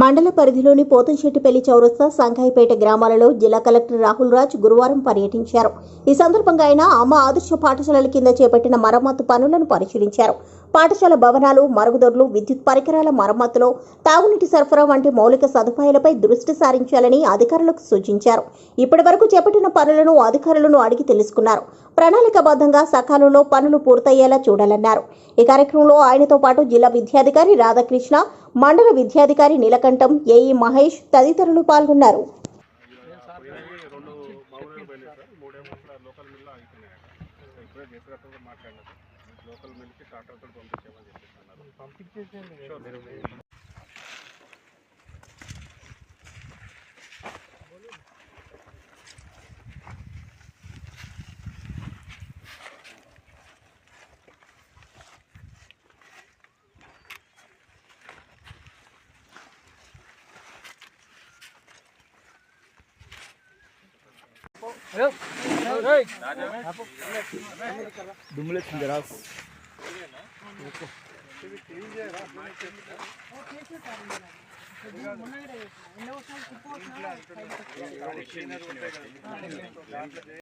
మండల పరిధిలోని పోతంశెట్టిపల్లి చౌరస్తా సంఘాయిపేట గ్రామాలలో జిల్లా కలెక్టర్ రాహుల్ రాజ్ గురువారం పర్యటించారు. ఈ సందర్భంగా ఆయన అమ్మ ఆదర్శ పాఠశాలల కింద చేపట్టిన మరమ్మతు పనులను పరిశీలించారు. పాఠశాల భవనాలు మరుగుదొడ్లు విద్యుత్ పరికరాల మరమ్మతులో తాగునీటి సరఫరా వంటి మౌలిక సదుపాయాలపై దృష్టి సారించాలని అధికారులకు సూచించారు. ఇప్పటి వరకు చేపట్టిన పనులను అధికారులను అడిగి తెలుసుకున్నారు. ప్రణాళికబద్ధంగా సకాలంలో పనులు పూర్తయ్యేలా చూడాలన్నారు. ఈ కార్యక్రమంలో ఆయనతో పాటు జిల్లా విద్యాధికారి రాధాకృష్ణ మండల విద్యాధికారి నీలకంఠం ఏఈ మహేష్ తదితరులు పాల్గొన్నారు. లోకల్ మిల్కి ట్రాక్టర్తో చెప్పేసి అన్నారు దుమ్ములు వచ్చింది రాస్